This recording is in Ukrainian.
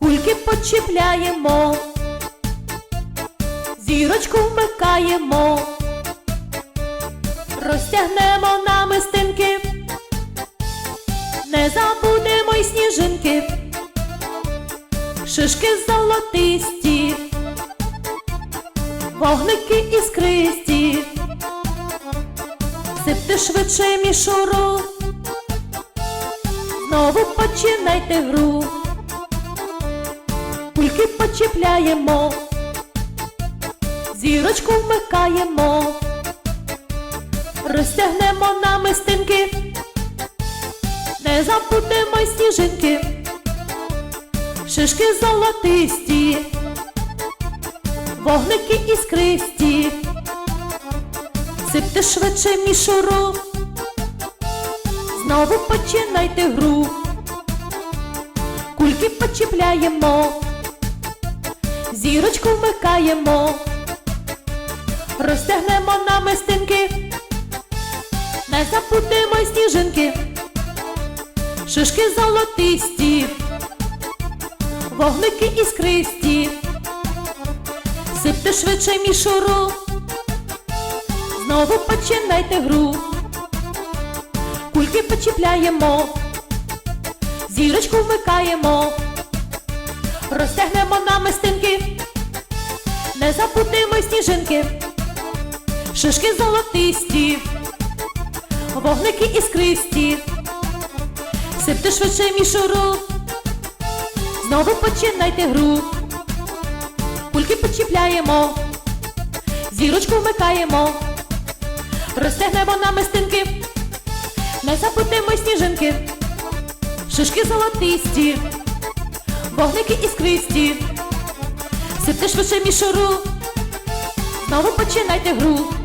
Кульки почіпляємо, зірочку вмикаємо, розтягнемо намистинки, не забудемо й сніжинки, шишки золотисті, вогники іскристі, сипте швидше мішуру, знову починайте гру. Почіпляємо, зірочку вмикаємо, розтягнемо намистинки, не забудемо й сніжинки, шишки золотисті, вогники іскристі, сипте швидше мішуру, знову починайте гру. Кульки почіпляємо, зірочку вмикаємо, розтягнемо намистинки, не забудемо й сніжинки, шишки золотисті, вогники іскристі, сипте швидше мішуру, знову починайте гру. Кульки почіпляємо, зірочку вмикаємо, розтягнемо намистинки, не й сніжинки, шишки золотисті, вогники іскристі, сипте швидше мішуру, знову починайте гру. Кульки почіпляємо, зірочку вмикаємо, розтягнемо намистинки, не забудемо й сніжинки, шишки золотисті, вогники іскристі, сипте швидше мішуру, знову починайте гру.